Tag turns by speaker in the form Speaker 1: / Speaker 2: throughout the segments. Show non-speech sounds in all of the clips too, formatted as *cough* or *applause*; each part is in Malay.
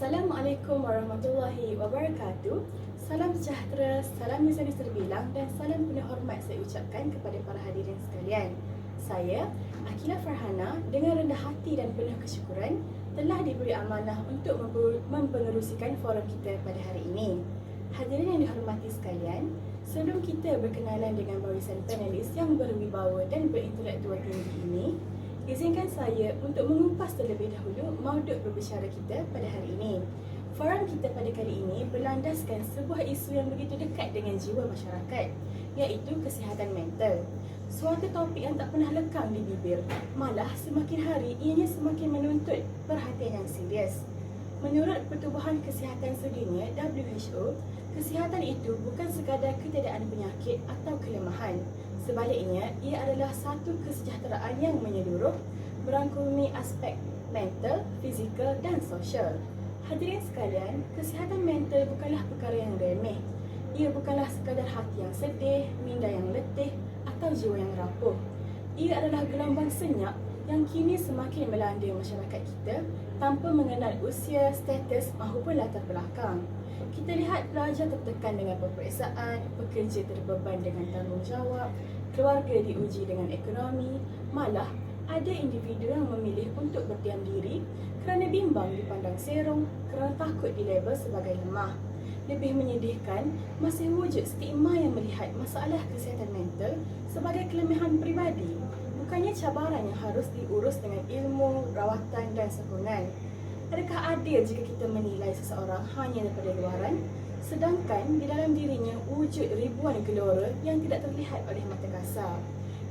Speaker 1: Assalamualaikum warahmatullahi wabarakatuh. Salam sejahtera, salam misanis terbilang dan salam penuh hormat saya ucapkan kepada para hadirin sekalian. Saya, Akila Farhana, dengan rendah hati dan penuh kesyukuran telah diberi amanah untuk mempengerusikan forum kita pada hari ini. Hadirin yang dihormati sekalian, sebelum kita berkenalan dengan barisan panelis yang berwibawa dan berintelektual tinggi ini, Izinkan saya untuk mengupas terlebih dahulu maudut berbicara kita pada hari ini. Forum kita pada kali ini berlandaskan sebuah isu yang begitu dekat dengan jiwa masyarakat, iaitu kesihatan mental. Suatu topik yang tak pernah lekang di bibir, malah semakin hari ianya semakin menuntut perhatian yang serius. Menurut Pertubuhan Kesihatan Sedunia WHO, kesihatan itu bukan sekadar ketiadaan penyakit atau kelemahan. Sebaliknya, ia adalah satu kesejahteraan yang menyeluruh, merangkumi aspek mental, fizikal dan sosial. Hadirin sekalian, kesihatan mental bukanlah perkara yang remeh. Ia bukanlah sekadar hati yang sedih, minda yang letih atau jiwa yang rapuh. Ia adalah gelombang senyap yang kini semakin melanda masyarakat kita tanpa mengenal usia, status maupun latar belakang. Kita lihat pelajar tertekan dengan peperiksaan, pekerja terbeban dengan tanggungjawab, keluarga diuji dengan ekonomi, malah ada individu yang memilih untuk berdiam diri kerana bimbang dipandang serong, kerana takut dilabel sebagai lemah. Lebih menyedihkan, masih wujud stigma yang melihat masalah kesihatan mental sebagai kelemahan peribadi, bukannya cabaran yang harus diurus dengan ilmu, rawatan dan sokongan. Adakah adil jika kita menilai seseorang hanya daripada luaran sedangkan di dalam dirinya wujud ribuan gelora yang tidak terlihat oleh mata kasar?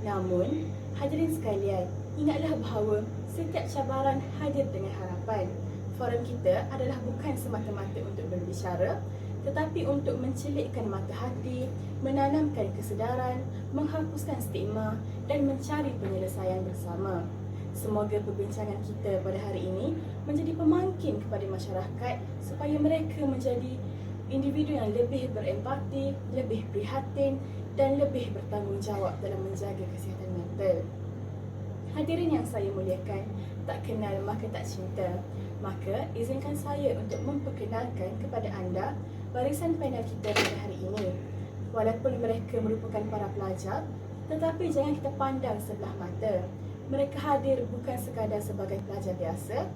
Speaker 1: Namun, hadirin sekalian, ingatlah bahawa setiap cabaran hadir dengan harapan. Forum kita adalah bukan semata-mata untuk berbicara tetapi untuk mencelikkan mata hati, menanamkan kesedaran, menghapuskan stigma dan mencari penyelesaian bersama. Semoga perbincangan kita pada hari ini menjadi pemangkin kepada masyarakat supaya mereka menjadi individu yang lebih berempati, lebih prihatin dan lebih bertanggungjawab dalam menjaga kesihatan mental. Hadirin yang saya muliakan, tak kenal maka tak cinta. Maka izinkan saya untuk memperkenalkan kepada anda barisan panel kita pada hari ini. Walaupun mereka merupakan para pelajar, tetapi jangan kita pandang sebelah mata. Mereka hadir bukan sekadar sebagai pelajar biasa,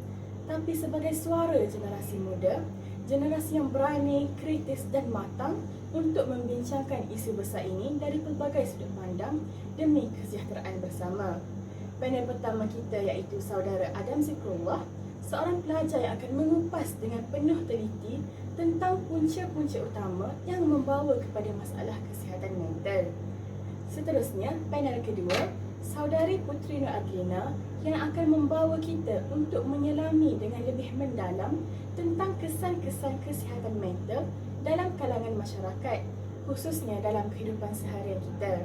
Speaker 1: tapi sebagai suara generasi muda, generasi yang berani, kritis dan matang untuk membincangkan isu besar ini dari pelbagai sudut pandang demi kesejahteraan bersama. Panel pertama kita iaitu saudara Adam Zikrullah, seorang pelajar yang akan mengupas dengan penuh teliti tentang punca-punca utama yang membawa kepada masalah kesihatan mental. Seterusnya, panel kedua, saudari Putri Nur Adlina yang akan membawa kita untuk menyelami dengan lebih mendalam tentang kesan-kesan kesihatan mental dalam kalangan masyarakat, khususnya dalam kehidupan seharian kita.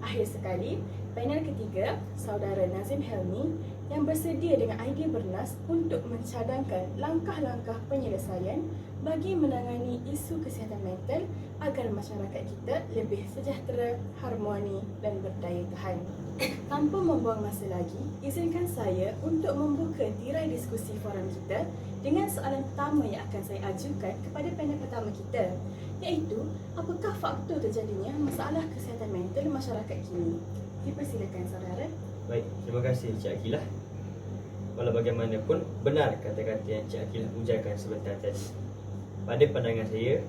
Speaker 1: Akhir sekali, panel ketiga, saudara Nazim Helmi yang bersedia dengan idea bernas untuk mencadangkan langkah-langkah penyelesaian bagi menangani isu kesihatan mental agar masyarakat kita lebih sejahtera, harmoni dan berdaya tahan. *coughs* Tanpa membuang masa lagi, izinkan saya untuk membuka tirai diskusi forum kita dengan soalan pertama yang akan saya ajukan kepada panel pertama kita iaitu apakah faktor terjadinya masalah kesihatan mental masyarakat kini? Dipersilakan saudara.
Speaker 2: Baik, terima kasih Cik Akilah. Walau bagaimanapun, benar kata-kata yang Cik Akilah ujarkan sebentar tadi. Pada pandangan saya,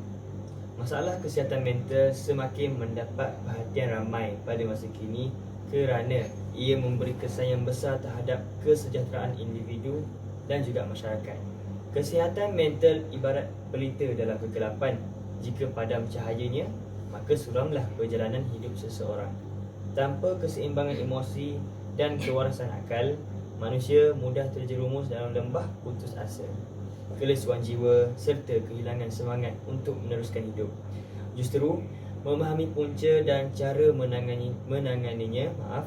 Speaker 2: masalah kesihatan mental semakin mendapat perhatian ramai pada masa kini kerana ia memberi kesan yang besar terhadap kesejahteraan individu dan juga masyarakat. Kesihatan mental ibarat pelita dalam kegelapan. Jika padam cahayanya, maka suramlah perjalanan hidup seseorang. Tanpa keseimbangan emosi dan kewarasan akal, manusia mudah terjerumus dalam lembah putus asa, kelesuan jiwa serta kehilangan semangat untuk meneruskan hidup. Justru, memahami punca dan cara menangani menanganinya, maaf,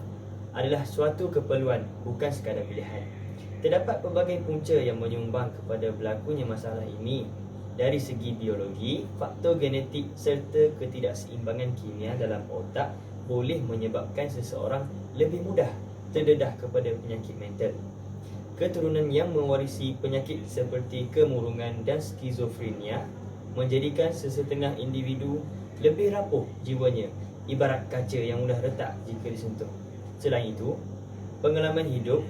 Speaker 2: adalah suatu keperluan bukan sekadar pilihan. Terdapat pelbagai punca yang menyumbang kepada berlakunya masalah ini dari segi biologi, faktor genetik serta ketidakseimbangan kimia dalam otak boleh menyebabkan seseorang lebih mudah terdedah kepada penyakit mental. keturunan yang mewarisi penyakit seperti kemurungan dan skizofrenia menjadikan sesetengah individu lebih rapuh jiwanya ibarat kaca yang mudah retak jika disentuh. Selain itu, pengalaman hidup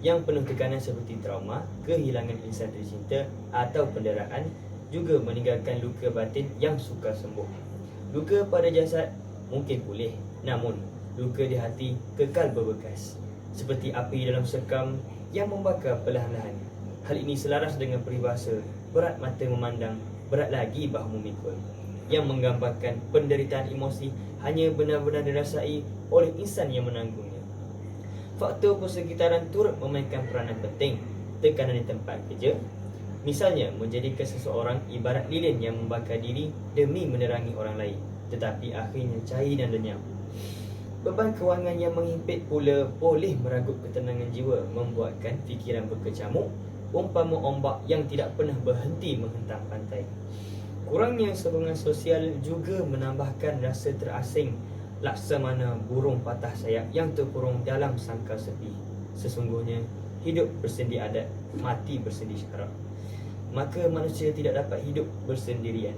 Speaker 2: yang penuh tekanan seperti trauma, kehilangan insan tercinta atau penderitaan juga meninggalkan luka batin yang sukar sembuh. Luka pada jasad mungkin pulih, namun luka di hati kekal berbekas. Seperti api dalam sekam yang membakar perlahan-lahan. Hal ini selaras dengan peribahasa berat mata memandang, berat lagi bahu memikul yang menggambarkan penderitaan emosi hanya benar-benar dirasai oleh insan yang menanggungnya. Faktor persekitaran turut memainkan peranan penting. Tekanan di tempat kerja, misalnya menjadikan seseorang ibarat lilin yang membakar diri demi menerangi orang lain, tetapi akhirnya cair dan lenyap. Beban kewangan yang menghimpit pula boleh meragut ketenangan jiwa, membuatkan fikiran berkecamuk, umpama ombak yang tidak pernah berhenti menghentam pantai. Kurangnya sokongan sosial juga menambahkan rasa terasing laksamana burung patah sayap yang terkurung dalam sangkar sepi. Sesungguhnya, hidup bersendi adat, mati bersendi syarak. Maka manusia tidak dapat hidup bersendirian.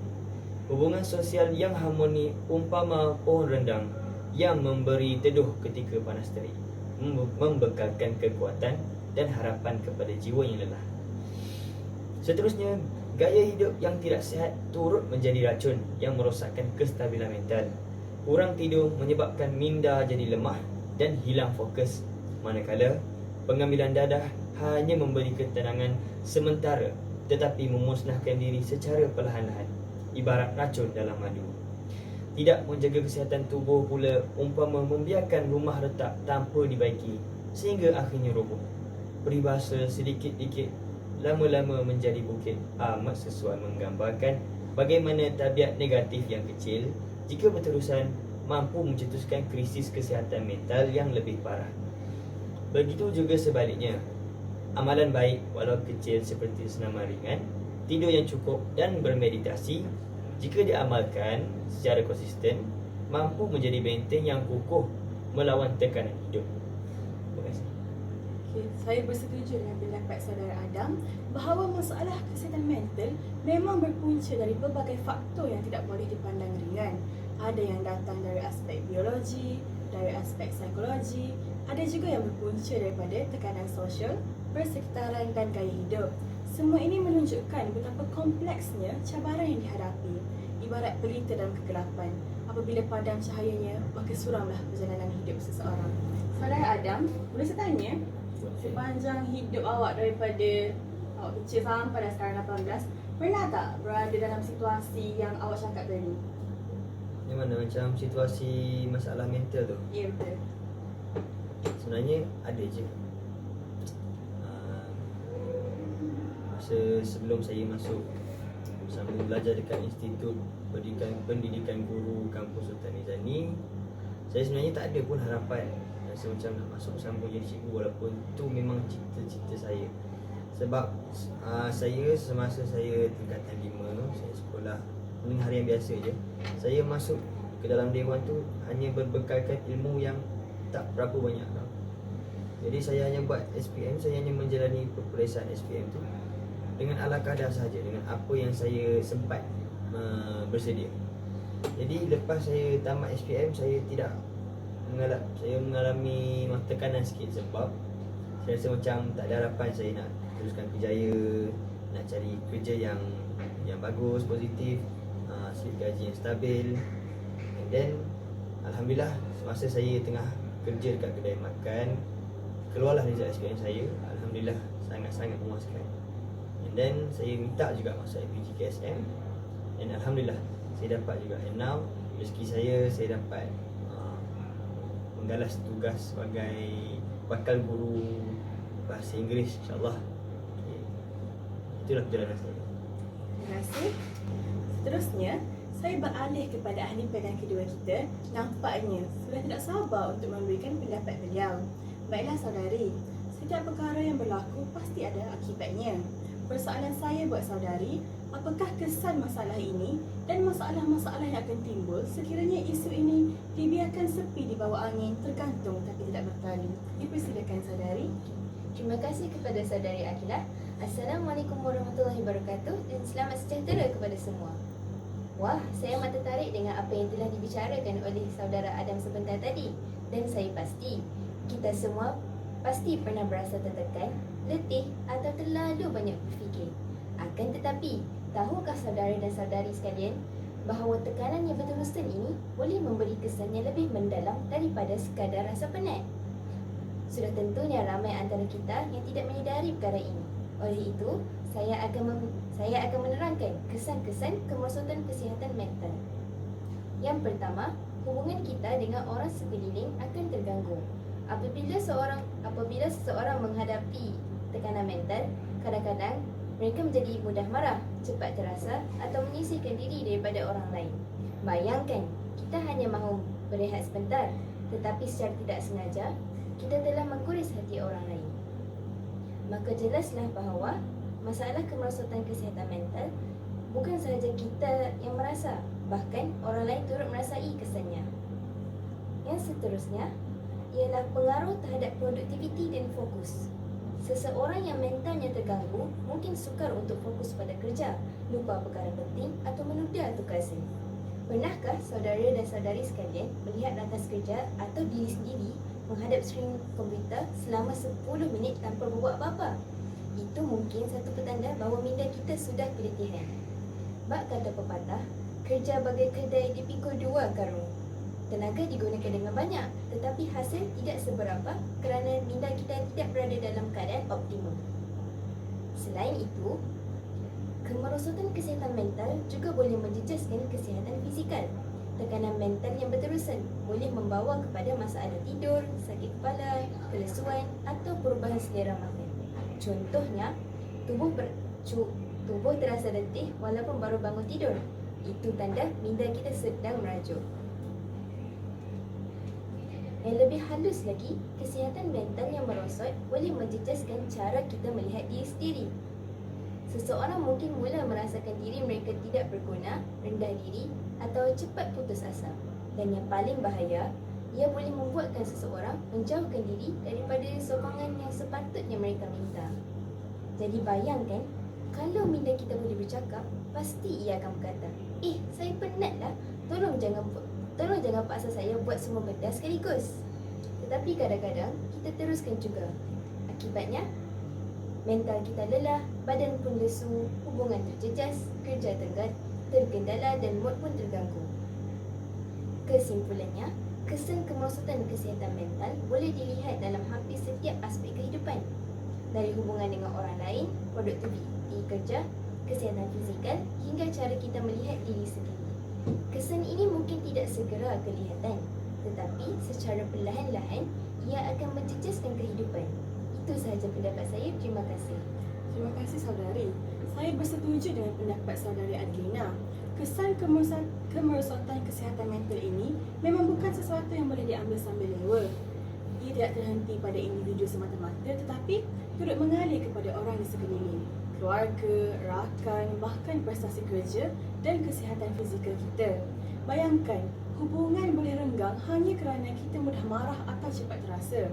Speaker 2: Hubungan sosial yang harmoni umpama pohon rendang yang memberi teduh ketika panas terik. Mem- Membekalkan kekuatan dan harapan kepada jiwa yang lelah. Seterusnya, gaya hidup yang tidak sihat turut menjadi racun yang merosakkan kestabilan mental. Kurang tidur menyebabkan minda jadi lemah dan hilang fokus. Manakala, pengambilan dadah hanya memberi ketenangan sementara tetapi memusnahkan diri secara perlahan-lahan. Ibarat racun dalam madu. Tidak menjaga kesihatan tubuh pula umpama membiarkan rumah retak tanpa dibaiki sehingga akhirnya roboh. Peribahasa sedikit-dikit lama-lama menjadi bukit amat sesuai menggambarkan bagaimana tabiat negatif yang kecil jika berterusan mampu mencetuskan krisis kesihatan mental yang lebih parah. Begitu juga sebaliknya. Amalan baik walau kecil seperti senaman ringan, tidur yang cukup dan bermeditasi jika diamalkan secara konsisten mampu menjadi benteng yang kukuh melawan tekanan hidup.
Speaker 1: Saya bersetuju dengan pendapat saudara Adam bahawa masalah kesihatan mental memang berpunca dari berbagai faktor yang tidak boleh dipandang ringan. Ada yang datang dari aspek biologi, dari aspek psikologi, ada juga yang berpunca daripada tekanan sosial, persekitaran dan gaya hidup. Semua ini menunjukkan betapa kompleksnya cabaran yang dihadapi. Ibarat pelita dalam kegelapan. Apabila padam cahayanya, maka suramlah perjalanan hidup seseorang. Saudara Adam, boleh saya tanya, sepanjang hidup awak daripada awak kecil sampai dah sekarang 18 pernah tak berada dalam situasi yang awak cakap tadi?
Speaker 2: Yang mana macam situasi masalah mental tu
Speaker 1: Ya betul.
Speaker 2: Sebenarnya ada je Ah, Masa sebelum saya masuk Sambung belajar dekat Institut Pendidikan, Pendidikan Guru Kampus Sultan Nizani Saya sebenarnya tak ada pun harapan Rasa macam nak masuk sambung jadi cikgu Walaupun tu memang cita-cita saya Sebab uh, saya semasa saya tingkatan 5 Saya sekolah menengah harian biasa je Saya masuk ke dalam dewan tu Hanya berbekalkan ilmu yang tak berapa banyak tau. Jadi saya hanya buat SPM, saya hanya menjalani peperiksaan SPM tu dengan ala kadar sahaja dengan apa yang saya sempat uh, bersedia. Jadi lepas saya tamat SPM saya tidak mengalami saya mengalami tekanan sikit sebab saya rasa macam tak ada harapan saya nak teruskan kerjaya, nak cari kerja yang yang bagus, positif, uh, slip gaji yang stabil. And then alhamdulillah semasa saya tengah kerja dekat kedai makan keluarlah result SPM saya alhamdulillah sangat-sangat memuaskan. And then saya minta juga masuk FPG KSM and alhamdulillah saya dapat juga and now rezeki saya saya dapat menggalas tugas sebagai bakal guru bahasa Inggeris insyaallah. Okay. Itulah perjalanan saya.
Speaker 1: Terima kasih. Seterusnya, saya beralih kepada ahli pegang kedua kita. Nampaknya sudah tidak sabar untuk memberikan pendapat beliau. Baiklah saudari, setiap perkara yang berlaku pasti ada akibatnya. Persoalan saya buat saudari, apakah kesan masalah ini dan masalah-masalah yang akan timbul sekiranya isu ini dibiarkan sepi di bawah angin, tergantung tapi tidak bertali. Dipersilakan saudari.
Speaker 3: Terima kasih kepada saudari Akilah. Assalamualaikum warahmatullahi wabarakatuh dan selamat sejahtera kepada semua. Wah, saya amat tertarik dengan apa yang telah dibicarakan oleh saudara Adam sebentar tadi dan saya pasti kita semua pasti pernah berasa tertekan, letih atau terlalu banyak berfikir. Akan tetapi, tahukah saudara dan saudari sekalian bahawa tekanan yang berterusan ini boleh memberi kesan yang lebih mendalam daripada sekadar rasa penat? Sudah tentunya ramai antara kita yang tidak menyedari perkara ini. Oleh itu, saya akan mem- saya akan menerangkan kesan-kesan kemerosotan kesihatan mental. Yang pertama, hubungan kita dengan orang sekeliling akan terganggu. Apabila seorang apabila seseorang menghadapi tekanan mental, kadang-kadang mereka menjadi mudah marah, cepat terasa atau menyisihkan diri daripada orang lain. Bayangkan, kita hanya mahu berehat sebentar, tetapi secara tidak sengaja kita telah mengkuris hati orang lain. Maka jelaslah bahawa masalah kemerosotan kesihatan mental bukan sahaja kita yang merasa, bahkan orang lain turut merasai kesannya. Yang seterusnya ialah pengaruh terhadap produktiviti dan fokus. Seseorang yang mentalnya terganggu mungkin sukar untuk fokus pada kerja, lupa perkara penting atau menunda tugasan. Pernahkah saudara dan saudari sekalian melihat rakan kerja atau diri sendiri menghadap skrin komputer selama 10 minit tanpa berbuat apa-apa? Itu mungkin satu petanda bahawa minda kita sudah keletihan. Bak kata pepatah, kerja bagai kedai dipikul dua karung. Tenaga digunakan dengan banyak, tetapi hasil tidak seberapa kerana minda kita tidak berada dalam keadaan optimum. Selain itu, kemerosotan kesihatan mental juga boleh menjejaskan kesihatan fizikal. Tekanan mental yang berterusan boleh membawa kepada masalah tidur, sakit kepala, kelesuan atau perubahan selera makan. Contohnya, tubuh ber, tubuh terasa letih walaupun baru bangun tidur. Itu tanda minda kita sedang merajuk. Yang lebih halus lagi, kesihatan mental yang merosot boleh menjejaskan cara kita melihat diri sendiri. Seseorang mungkin mula merasakan diri mereka tidak berguna, rendah diri atau cepat putus asa. Dan yang paling bahaya, ia boleh membuatkan seseorang menjauhkan diri daripada sokongan yang sepatutnya mereka minta. Jadi bayangkan, kalau minda kita boleh bercakap, pasti ia akan berkata, Eh, saya penatlah, tolong jangan bu- tolong jangan paksa saya buat semua benda sekaligus. Tetapi kadang-kadang kita teruskan juga. Akibatnya, mental kita lelah, badan pun lesu, hubungan terjejas, kerja tergad, tergendala dan mood pun terganggu. Kesimpulannya, kesan kemerosotan kesihatan mental boleh dilihat dalam hampir setiap aspek kehidupan. Dari hubungan dengan orang lain, produktiviti kerja, kesihatan fizikal hingga cara kita melihat diri sendiri. Kesan ini mungkin tidak segera kelihatan, tetapi secara perlahan-lahan ia akan menjejaskan kehidupan. Itu sahaja pendapat saya. Terima kasih.
Speaker 1: Terima kasih saudari. Saya bersetuju dengan pendapat saudari Adlina. Kesan kemerosotan, kesihatan mental ini memang bukan sesuatu yang boleh diambil sambil lewa. Ia tidak terhenti pada individu semata-mata tetapi turut mengalir kepada orang di sekeliling, keluarga, rakan, bahkan prestasi kerja dan kesihatan fizikal kita. Bayangkan, hubungan boleh renggang hanya kerana kita mudah marah atau cepat terasa.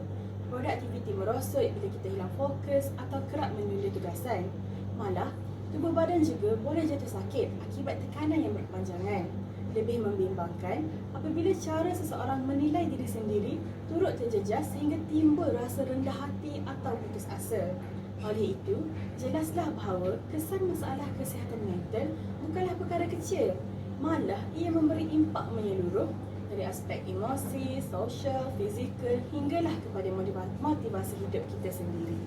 Speaker 1: Produktiviti merosot bila kita hilang fokus atau kerap menunda tugasan. Malah, tubuh badan juga boleh jatuh sakit akibat tekanan yang berkepanjangan. Lebih membimbangkan apabila cara seseorang menilai diri sendiri turut terjejas sehingga timbul rasa rendah hati atau putus asa. Oleh itu, jelaslah bahawa kesan masalah kesihatan mental bukanlah perkara kecil. Malah, ia memberi impak menyeluruh dari aspek emosi, sosial, fizikal hinggalah kepada motiva- motivasi hidup kita sendiri.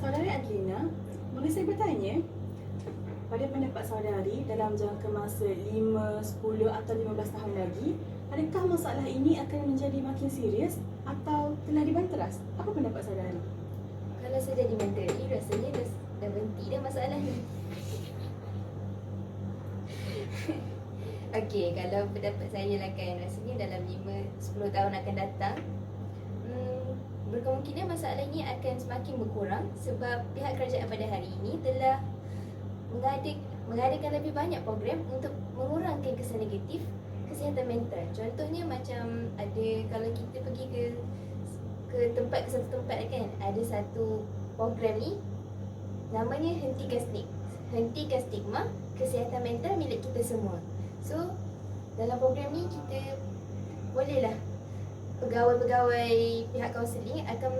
Speaker 1: Saudari Adlina, boleh saya bertanya? Pada pendapat saudari, dalam jangka masa 5, 10 atau 15 tahun lagi, adakah masalah ini akan menjadi makin serius atau telah dibanteras? Apa pendapat saudari?
Speaker 3: Kalau saya jadi menteri, rasanya dah, dah berhenti dah masalah ni. *laughs* Okey, kalau pendapat saya lah kan, rasanya dalam 5-10 tahun akan datang, hmm, berkemungkinan masalah ini akan semakin berkurang sebab pihak kerajaan pada hari ini telah mengadik, mengadakan lebih banyak program untuk mengurangkan kesan negatif kesihatan mental. Contohnya macam ada kalau kita pergi ke ke tempat ke satu tempat kan ada satu program ni namanya hentikan stigma hentikan stigma kesihatan mental milik kita semua so dalam program ni kita bolehlah pegawai-pegawai pihak kaunseling akan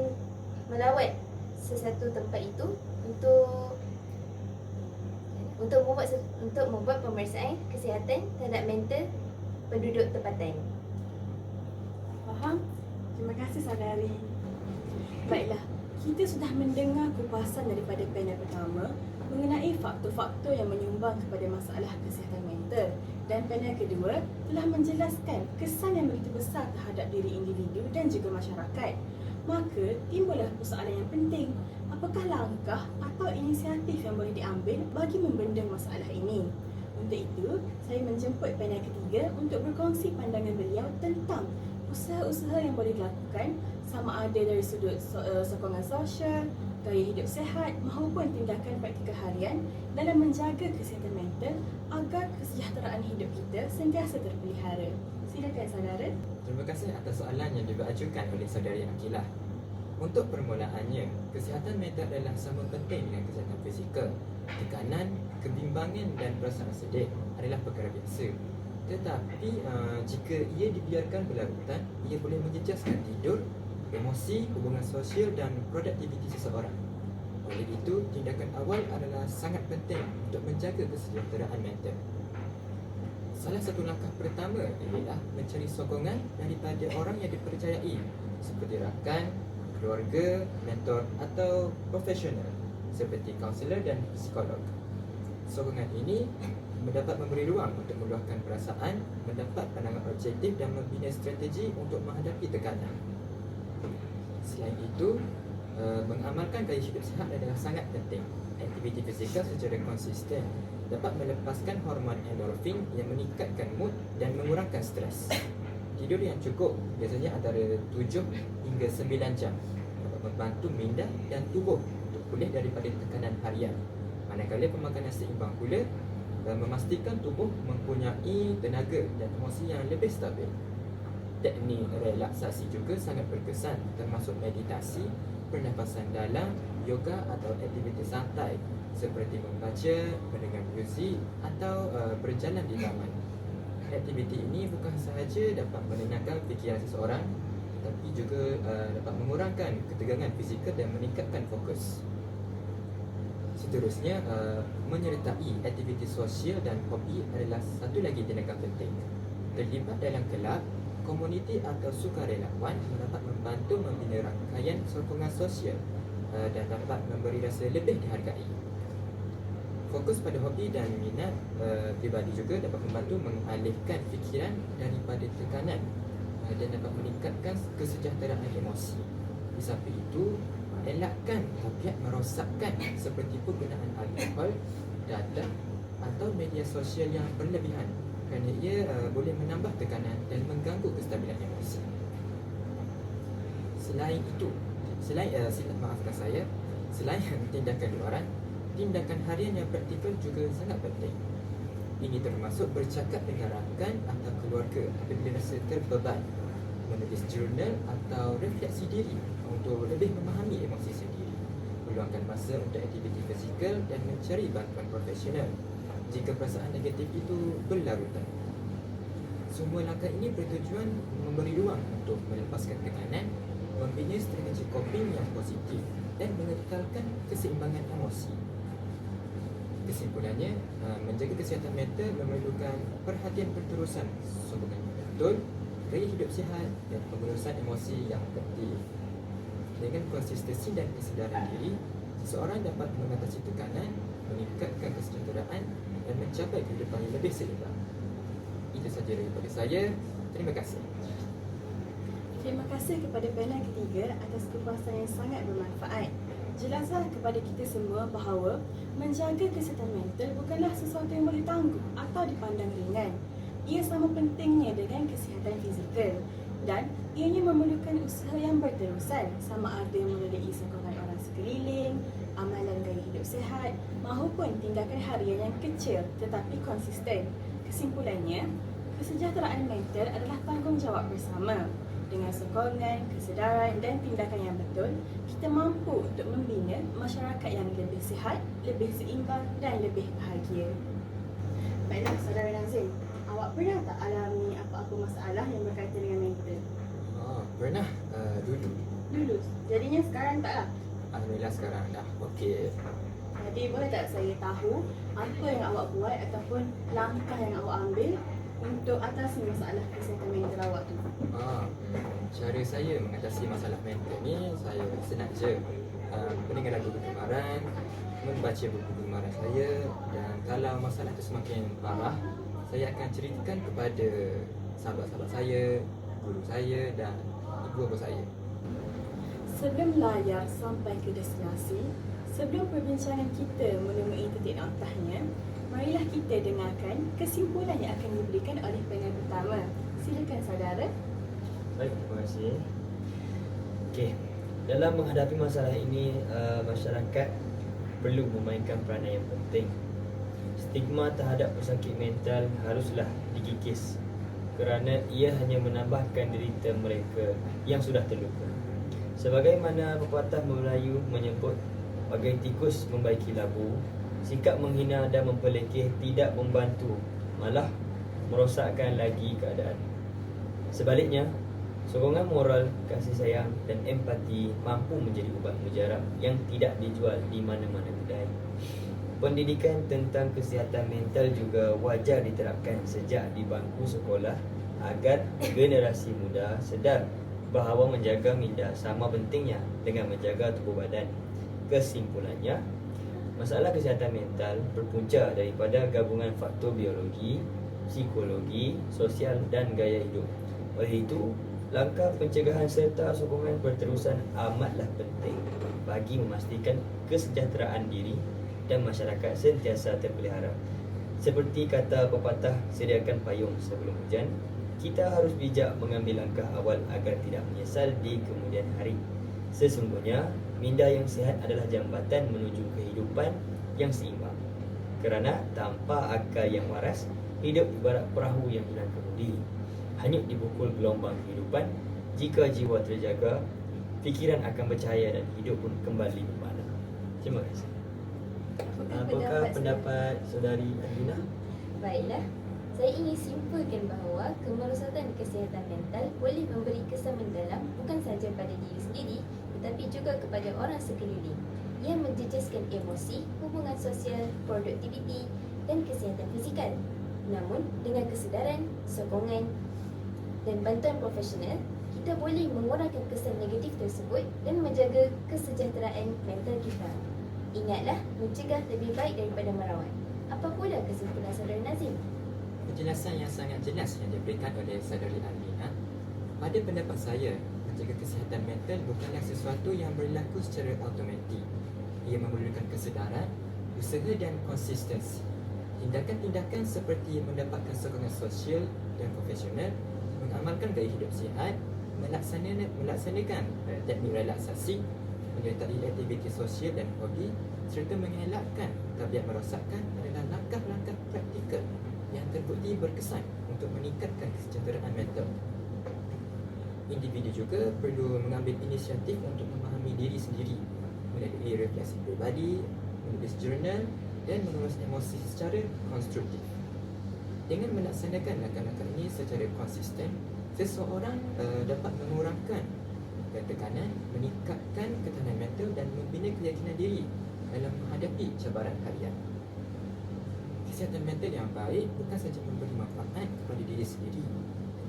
Speaker 3: melawat sesuatu tempat itu untuk untuk membuat untuk membuat pemeriksaan kesihatan terhadap mental penduduk tempatan.
Speaker 1: Faham? Terima kasih saudari. Baiklah, kita sudah mendengar kupasan daripada panel pertama mengenai faktor-faktor yang menyumbang kepada masalah kesihatan mental dan panel kedua telah menjelaskan kesan yang begitu besar terhadap diri individu dan juga masyarakat. Maka timbullah persoalan yang penting. Apakah langkah atau inisiatif yang boleh diambil bagi membendung masalah ini? Untuk itu, saya menjemput panel ketiga untuk berkongsi pandangan beliau tentang usaha-usaha yang boleh dilakukan sama ada dari sudut so, uh, sokongan sosial, gaya hidup sehat maupun tindakan praktikal harian dalam menjaga kesihatan mental agar kesejahteraan hidup kita sentiasa terpelihara. Silakan saudara.
Speaker 4: Terima kasih atas soalan yang diajukan oleh saudari Akilah. Untuk permulaannya, kesihatan mental adalah sama penting dengan kesihatan fizikal. Tekanan, kebimbangan dan perasaan sedih adalah perkara biasa. Tetapi uh, jika ia dibiarkan berlarutan, ia boleh menjejaskan tidur, emosi, hubungan sosial dan produktiviti seseorang. Oleh itu, tindakan awal adalah sangat penting untuk menjaga kesejahteraan mental. Salah satu langkah pertama ialah mencari sokongan daripada orang yang dipercayai seperti rakan, keluarga, mentor atau profesional seperti kaunselor dan psikolog. Sokongan ini mendapat memberi ruang untuk meluahkan perasaan, mendapat pandangan objektif dan membina strategi untuk menghadapi tekanan. Selain itu, eh, mengamalkan gaya hidup sihat adalah sangat penting. Aktiviti fizikal secara konsisten dapat melepaskan hormon endorfin yang meningkatkan mood dan mengurangkan stres. Tidur yang cukup biasanya antara 7 hingga 9 jam dapat membantu minda dan tubuh untuk pulih daripada tekanan harian. Manakala pemakanan seimbang pula dan memastikan tubuh mempunyai tenaga dan emosi yang lebih stabil. Teknik relaksasi juga sangat berkesan termasuk meditasi, pernafasan dalam, yoga atau aktiviti santai seperti membaca, mendengar muzik atau uh, berjalan di taman. Aktiviti ini bukan sahaja dapat menenangkan fikiran seseorang tapi juga uh, dapat mengurangkan ketegangan fizikal dan meningkatkan fokus. Seterusnya, uh, menyertai aktiviti sosial dan hobi adalah satu lagi tindakan penting. Terlibat dalam kelab, komuniti atau sukarelawan dapat membantu membina rangkaian sokongan sosial uh, dan dapat memberi rasa lebih dihargai. Fokus pada hobi dan minat uh, pribadi juga dapat membantu mengalihkan fikiran daripada tekanan uh, dan dapat meningkatkan kesejahteraan emosi. Samping itu, elakkan tabiat merosakkan seperti penggunaan alkohol, dadah atau media sosial yang berlebihan kerana ia uh, boleh menambah tekanan dan mengganggu kestabilan emosi. Selain itu, selain uh, sila maafkan saya, selain *laughs* tindakan luaran, tindakan harian yang praktikal juga sangat penting. Ini termasuk bercakap dengan rakan atau keluarga apabila rasa terbeban, menulis jurnal atau refleksi diri untuk lebih memahami emosi sendiri, meluangkan masa untuk aktiviti fizikal dan mencari bantuan profesional jika perasaan negatif itu berlarutan. Semua langkah ini bertujuan memberi ruang untuk melepaskan tekanan, membina strategi coping yang positif dan mengekalkan keseimbangan emosi. Kesimpulannya, uh, menjaga kesihatan mental memerlukan perhatian berterusan, sokongan betul, gaya hidup sihat dan pengurusan emosi yang aktif. Dengan konsistensi dan kesedaran diri, seseorang dapat mengatasi tekanan, meningkatkan kesejahteraan dan mencapai kehidupan yang lebih seimbang. Itu sahaja daripada saya. Terima kasih.
Speaker 1: Terima kasih kepada panel ketiga atas kupasan yang sangat bermanfaat. Jelaslah kepada kita semua bahawa menjaga kesihatan mental bukanlah sesuatu yang boleh tangguh atau dipandang ringan. Ia sama pentingnya dengan kesihatan fizikal dan ianya memerlukan usaha yang berterusan sama ada melalui sokongan orang sekeliling, amalan gaya hidup sihat maupun tindakan harian yang kecil tetapi konsisten. Kesimpulannya, kesejahteraan mental adalah tanggungjawab bersama Dengan sokongan, kesedaran dan tindakan yang betul, kita mampu untuk membina masyarakat yang lebih sihat, lebih seimbang dan lebih bahagia. Baiklah, Saudara Nazim. Awak pernah tak alami apa-apa masalah yang berkaitan dengan mental?
Speaker 4: Pernah uh, dulu.
Speaker 1: Dulu. Jadinya sekarang taklah.
Speaker 4: Alhamdulillah sekarang dah okey.
Speaker 1: Jadi boleh tak saya tahu apa yang awak buat ataupun langkah yang awak ambil untuk atasi masalah kesihatan mental awak tu?
Speaker 4: Ah, hmm, cara saya mengatasi masalah mental ni saya senang je. Uh, mendengar lagu kegemaran, membaca buku kegemaran saya dan kalau masalah tu semakin parah, saya akan ceritakan kepada sahabat-sahabat saya, guru saya dan ibu bapa saya.
Speaker 1: Sebelum layar sampai ke destinasi, sebelum perbincangan kita menemui titik noktahnya, marilah kita dengarkan kesimpulan yang akan diberikan oleh pengen pertama. Silakan saudara.
Speaker 2: Baik, terima kasih. Okey, dalam menghadapi masalah ini, uh, masyarakat perlu memainkan peranan yang penting. Stigma terhadap pesakit mental haruslah dikikis kerana ia hanya menambahkan derita mereka yang sudah terluka. Sebagaimana pepatah Melayu menyebut, bagai tikus membaiki labu, sikap menghina dan mempelekeh tidak membantu, malah merosakkan lagi keadaan. Sebaliknya, sokongan moral, kasih sayang dan empati mampu menjadi ubat mujarab yang tidak dijual di mana-mana kedai. Pendidikan tentang kesihatan mental juga wajar diterapkan sejak di bangku sekolah agar generasi muda sedar bahawa menjaga minda sama pentingnya dengan menjaga tubuh badan. Kesimpulannya, masalah kesihatan mental berpunca daripada gabungan faktor biologi, psikologi, sosial dan gaya hidup. Oleh itu, langkah pencegahan serta sokongan berterusan amatlah penting bagi memastikan kesejahteraan diri dan masyarakat sentiasa terpelihara. Seperti kata pepatah, sediakan payung sebelum hujan, kita harus bijak mengambil langkah awal agar tidak menyesal di kemudian hari. Sesungguhnya, minda yang sihat adalah jambatan menuju kehidupan yang seimbang. Kerana tanpa akal yang waras, hidup ibarat perahu yang hilang kemudi. Hanyut dipukul gelombang kehidupan, jika jiwa terjaga, fikiran akan bercahaya dan hidup pun kembali bermakna. Terima kasih. Apakah pendapat saudari Adina?
Speaker 3: Baiklah, saya ingin simpulkan bahawa kemerosotan kesihatan mental boleh memberi kesan mendalam bukan sahaja pada diri sendiri tetapi juga kepada orang sekeliling. Ia menjejaskan emosi, hubungan sosial, produktiviti dan kesihatan fizikal. Namun, dengan kesedaran, sokongan dan bantuan profesional, kita boleh mengurangkan kesan negatif tersebut dan menjaga kesejahteraan mental kita. Ingatlah, mencegah lebih baik daripada merawat. Apa pula kesimpulan saudara Nazim?
Speaker 4: Penjelasan yang sangat jelas yang diberikan oleh saudari Almina Pada pendapat saya, menjaga kesihatan mental bukanlah sesuatu yang berlaku secara automatik Ia memerlukan kesedaran, usaha dan konsistensi Tindakan-tindakan seperti mendapatkan sokongan sosial dan profesional Mengamalkan gaya hidup sihat Melaksanakan, melaksanakan teknik relaksasi Menyertai aktiviti sosial dan hobi Serta mengelakkan tabiat merosakkan adalah langkah-langkah praktikal yang terbukti berkesan untuk meningkatkan kesejahteraan mental. Individu juga perlu mengambil inisiatif untuk memahami diri sendiri melalui refleksi pribadi, menulis jurnal dan menulis emosi secara konstruktif. Dengan melaksanakan langkah-langkah ini secara konsisten, seseorang uh, dapat mengurangkan tekanan, meningkatkan ketahanan mental dan membina keyakinan diri dalam menghadapi cabaran harian. Kesihatan mental yang baik bukan sahaja memberi manfaat kepada diri sendiri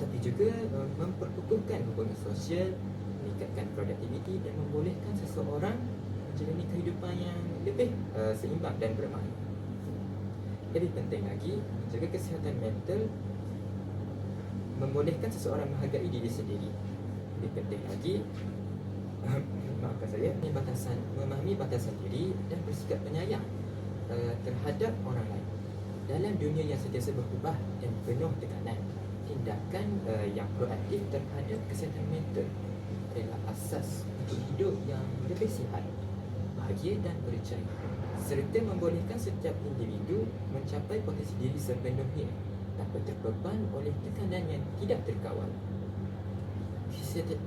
Speaker 4: tetapi juga uh, memperkukuhkan hubungan sosial, meningkatkan produktiviti dan membolehkan seseorang menjalani kehidupan yang lebih uh, seimbang dan bermakna. Lebih penting lagi, menjaga kesihatan mental membolehkan seseorang menghargai diri sendiri. Lebih penting lagi, *coughs* maafkan saya, ini batasan, memahami batasan diri dan bersikap penyayang uh, terhadap orang lain. Dalam dunia yang sentiasa berubah dan penuh tekanan, tindakan uh, yang proaktif terhadap kesihatan mental adalah asas untuk hidup yang lebih sihat, bahagia dan percaya serta membolehkan setiap individu mencapai potensi diri sepenuhnya tanpa terbeban oleh tekanan yang tidak terkawal.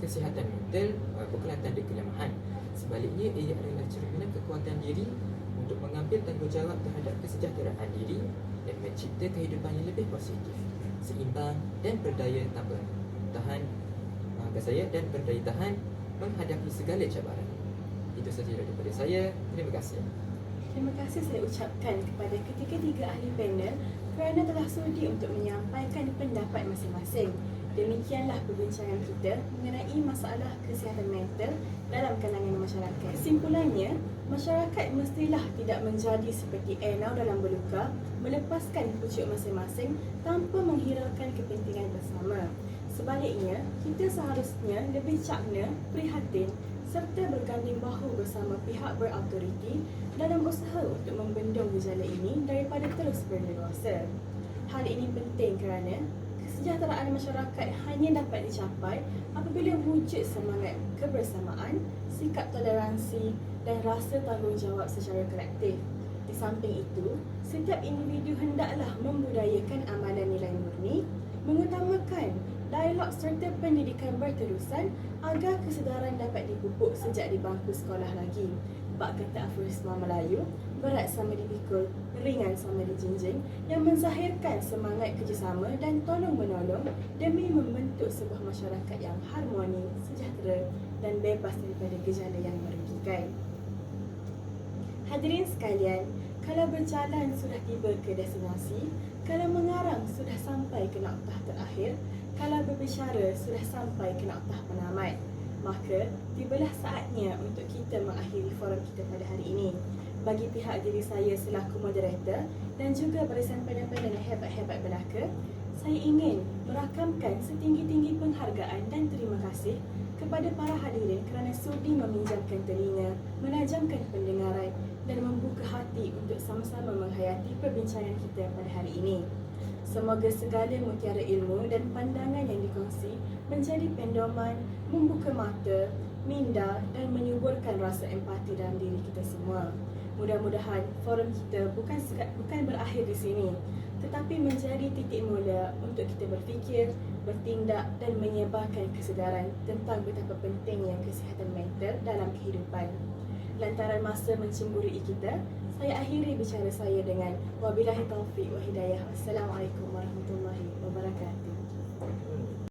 Speaker 4: Kesihatan, mental uh, bukanlah tanda kelemahan. Sebaliknya, ia adalah cerminan kekuatan diri untuk mengambil tanggungjawab terhadap kesejahteraan diri dan mencipta kehidupan yang lebih positif, seimbang dan berdaya tambah tahan maafkan saya dan berdaya tahan menghadapi segala cabaran. Itu sahaja daripada saya. Terima kasih.
Speaker 1: Terima kasih saya ucapkan kepada ketiga-tiga ahli panel kerana telah sudi untuk menyampaikan pendapat masing-masing. Demikianlah perbincangan kita mengenai masalah kesihatan mental dalam kalangan masyarakat. Kesimpulannya, masyarakat mestilah tidak menjadi seperti Enau dalam berluka, melepaskan pucuk masing-masing tanpa menghiraukan kepentingan bersama. Sebaliknya, kita seharusnya lebih cakna, prihatin serta berganding bahu bersama pihak berautoriti dalam usaha untuk membendung gejala ini daripada terus berleluasa. Hal ini penting kerana kesejahteraan masyarakat hanya dapat dicapai apabila wujud semangat kebersamaan, sikap toleransi dan rasa tanggungjawab secara kolektif. Di samping itu, setiap individu hendaklah membudayakan amalan nilai murni, mengutamakan dialog serta pendidikan berterusan agar kesedaran dapat dipupuk sejak di bangku sekolah lagi. Bak kata aforisma Melayu, berat sama dipikul, ringan sama dijinjing yang menzahirkan semangat kerjasama dan tolong-menolong demi membentuk sebuah masyarakat yang harmoni, sejahtera dan bebas daripada gejala yang merugikan. Hadirin sekalian, kalau berjalan sudah tiba ke destinasi, kalau mengarang sudah sampai ke noktah terakhir, kalau berbicara sudah sampai ke noktah penamat, maka tibalah saatnya untuk kita mengakhiri forum kita pada hari ini. Bagi pihak diri saya selaku moderator dan juga barisan panel-panel hebat-hebat belaka, saya ingin merakamkan setinggi-tinggi penghargaan dan terima kasih kepada para hadirin kerana sudi meminjamkan telinga, menajamkan pendengaran dan membuka hati untuk sama-sama menghayati perbincangan kita pada hari ini. Semoga segala mutiara ilmu dan pandangan yang dikongsi menjadi pendoman, membuka mata, minda dan menyuburkan rasa empati dalam diri kita semua. Mudah-mudahan forum kita bukan bukan berakhir di sini, tetapi menjadi titik mula untuk kita berfikir, bertindak dan menyebarkan kesedaran tentang betapa pentingnya kesihatan mental dalam kehidupan. Lantaran masa mencemburui kita, saya akhiri bicara saya dengan wabillahi taufiq wa hidayah. Assalamualaikum warahmatullahi wabarakatuh.